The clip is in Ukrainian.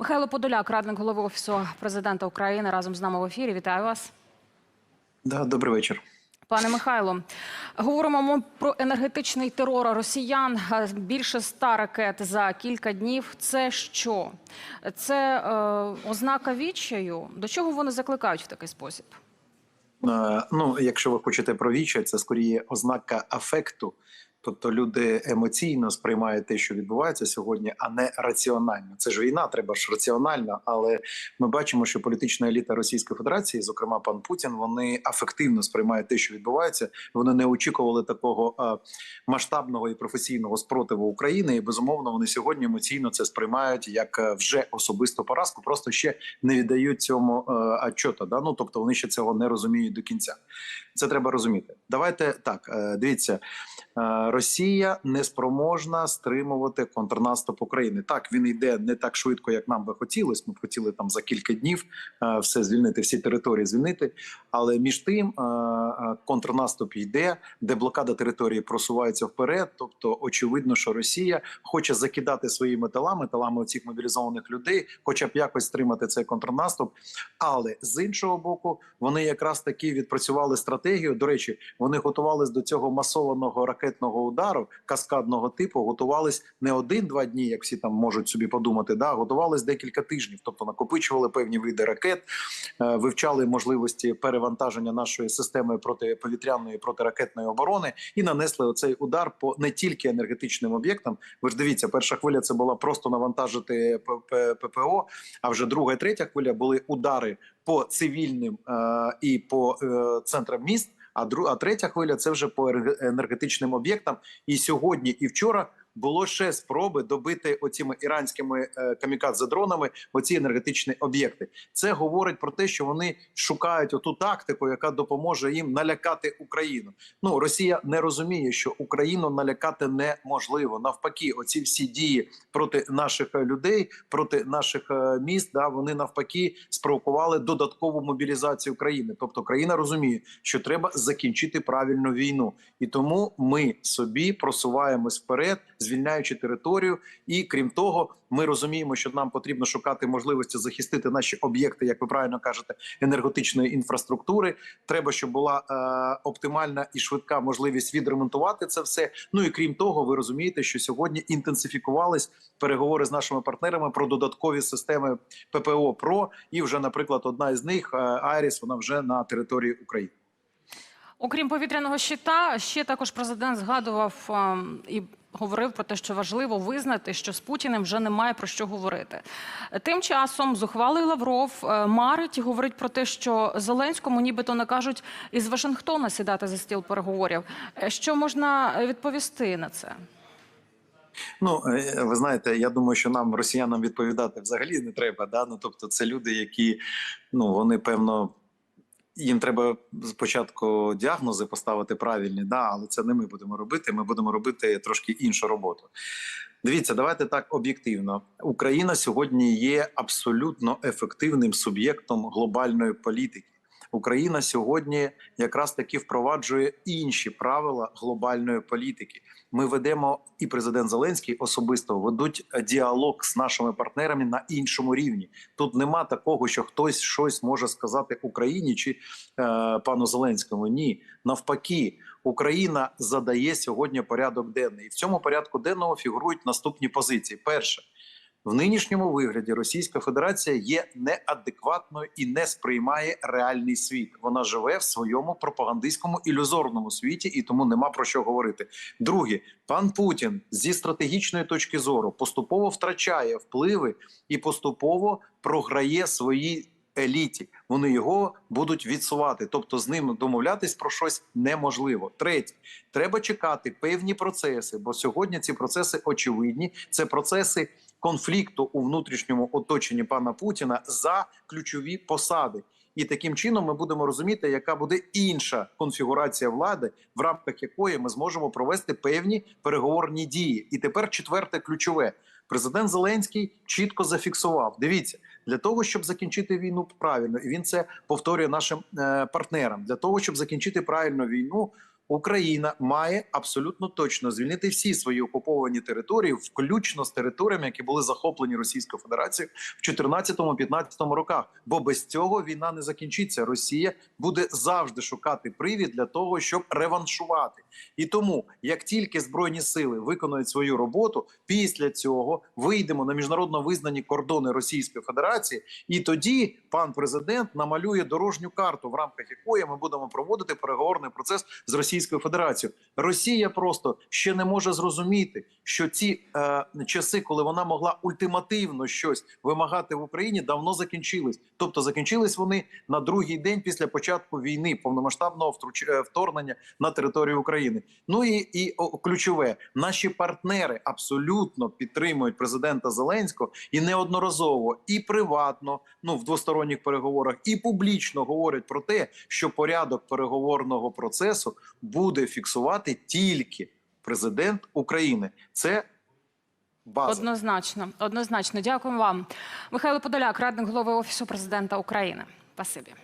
Михайло Подоляк, радник голови офісу президента України, разом з нами в ефірі. Вітаю вас. Да, добрий вечір. Пане Михайло, говоримо ми про енергетичний терор росіян. Е, Більше ста ракет за кілька днів. Це що? Це е, ознака відчаю. До чого вони закликають в такий спосіб? Е, Ну, якщо ви хочете про віче, це скоріше ознака афекту. Тобто люди емоційно сприймають те, що відбувається сьогодні, а не раціонально. Це ж війна, треба ж раціонально. Але ми бачимо, що політична еліта Російської Федерації, зокрема пан Путін, вони афективно сприймають те, що відбувається. Вони не очікували такого е, масштабного і професійного спротиву України. І безумовно, вони сьогодні емоційно це сприймають як е, вже особисту поразку. Просто ще не віддають цьому е, отчота. Да? Ну тобто вони ще цього не розуміють до кінця. Це треба розуміти. Давайте так. е, Дивіться, е, Росія не спроможна стримувати контрнаступ України. Так він йде не так швидко, як нам би хотілося. Ми б хотіли там за кілька днів е, все звільнити, всі території звільнити. Але між тим е, е, контрнаступ йде, деблокада території просувається вперед. Тобто, очевидно, що Росія хоче закидати своїми талами, талами цих мобілізованих людей, хоча б якось стримати цей контрнаступ. Але з іншого боку, вони якраз таки відпрацювали стратегію. До речі, вони готувались до цього масованого ракетного удару каскадного типу. Готувались не один-два дні, як всі там можуть собі подумати. Да, готувались декілька тижнів, тобто накопичували певні види ракет, е, вивчали можливості перевантаження нашої системи протиповітряної протиракетної оборони і нанесли оцей удар по не тільки енергетичним об'єктам. Ви ж дивіться, перша хвиля це була просто навантажити ППО. А вже друга і третя хвиля були удари по цивільним е, і по е, центрам міст. А дру, а третя хвиля це вже по енерге- енергетичним об'єктам. І сьогодні, і вчора було ще спроби добити оціми іранськими е, камікадзе-дронами оці енергетичні об'єкти. Це говорить про те, що вони шукають оту тактику, яка допоможе їм налякати Україну. Ну Росія не розуміє, що Україну налякати неможливо. Навпаки, оці всі дії проти наших е, людей, проти наших е, міст, да вони навпаки спровокували додаткову мобілізацію країни. Тобто країна розуміє, що треба закінчити правильну війну, і тому ми собі просуваємось вперед, звільняючи територію. І крім того, ми розуміємо, що нам потрібно шукати можливості захистити наші об'єкти, як ви правильно кажете, енергетичної інфраструктури. Треба, щоб була е, оптимальна і швидка можливість відремонтувати це все. Ну і крім того, ви розумієте, що сьогодні інтенсифікувались переговори з нашими партнерами про додаткові системи ППО ПРО. І вже, наприклад, одна із них е, Айріс, вона вже на території України. Окрім повітряного щита, ще також президент згадував ем, і говорив про те, що важливо визнати, що з Путіним вже немає про що говорити. Тим часом зухвалий Лавров е, марить і говорить про те, що Зеленському нібито накажуть із Вашингтона сідати за стіл переговорів. Е, Що можна відповісти на це? Ну е, ви знаєте, я думаю, що нам, росіянам, відповідати взагалі не треба. Да? Ну тобто, це люди, які ну вони певно. Їм треба спочатку діагнози поставити правильні, да, але це не ми будемо робити. Ми будемо робити трошки іншу роботу. Дивіться, давайте так об'єктивно. Україна сьогодні є абсолютно ефективним суб'єктом глобальної політики. Україна сьогодні якраз таки впроваджує інші правила глобальної політики. Ми ведемо, і президент Зеленський особисто ведуть діалог з нашими партнерами на іншому рівні. Тут нема такого, що хтось щось може сказати Україні чи е, пану Зеленському. Ні, навпаки, Україна задає сьогодні порядок денний. І в цьому порядку денного фігурують наступні позиції: перше. В нинішньому вигляді Російська Федерація є неадекватною і не сприймає реальний світ. Вона живе в своєму пропагандистському ілюзорному світі, і тому нема про що говорити. Друге, пан Путін зі стратегічної точки зору поступово втрачає впливи і поступово програє свої еліті. Вони його будуть відсувати, тобто з ним домовлятись про щось неможливо. Третє, треба чекати певні процеси, бо сьогодні ці процеси очевидні. Це процеси конфлікту у внутрішньому оточенні пана Путіна за ключові посади. І таким чином ми будемо розуміти, яка буде інша конфігурація влади, в рамках якої ми зможемо провести певні переговорні дії. І тепер четверте ключове. Президент Зеленський чітко зафіксував. Дивіться, для того, щоб закінчити війну правильно, і він це повторює нашим е, партнерам. Для того, щоб закінчити правильно війну, Україна має абсолютно точно звільнити всі свої окуповані території, включно з територіями, які були захоплені Російською Федерацією в 2014-2015 роках. Бо без цього війна не закінчиться. Росія буде завжди шукати привід для того, щоб реваншувати. І тому, як тільки збройні сили виконують свою роботу, після цього вийдемо на міжнародно визнані кордони Російської Федерації, і тоді пан президент намалює дорожню карту, в рамках якої ми будемо проводити переговорний процес з Російською Федерацією. Росія просто ще не може зрозуміти, що ці е, часи, коли вона могла ультимативно щось вимагати в Україні, давно закінчились. Тобто закінчились вони на другий день після початку війни, повномасштабного е, вторгнення на територію України. Ну і, і ключове, наші партнери абсолютно підтримують президента Зеленського і неодноразово і приватно, ну в двосторонніх переговорах, і публічно говорять про те, що порядок переговорного процесу буде фіксувати тільки президент України. Це база. Однозначно, однозначно. Дякуємо вам. Михайло Подоляк, радник голови Офісу президента України. Спасибі.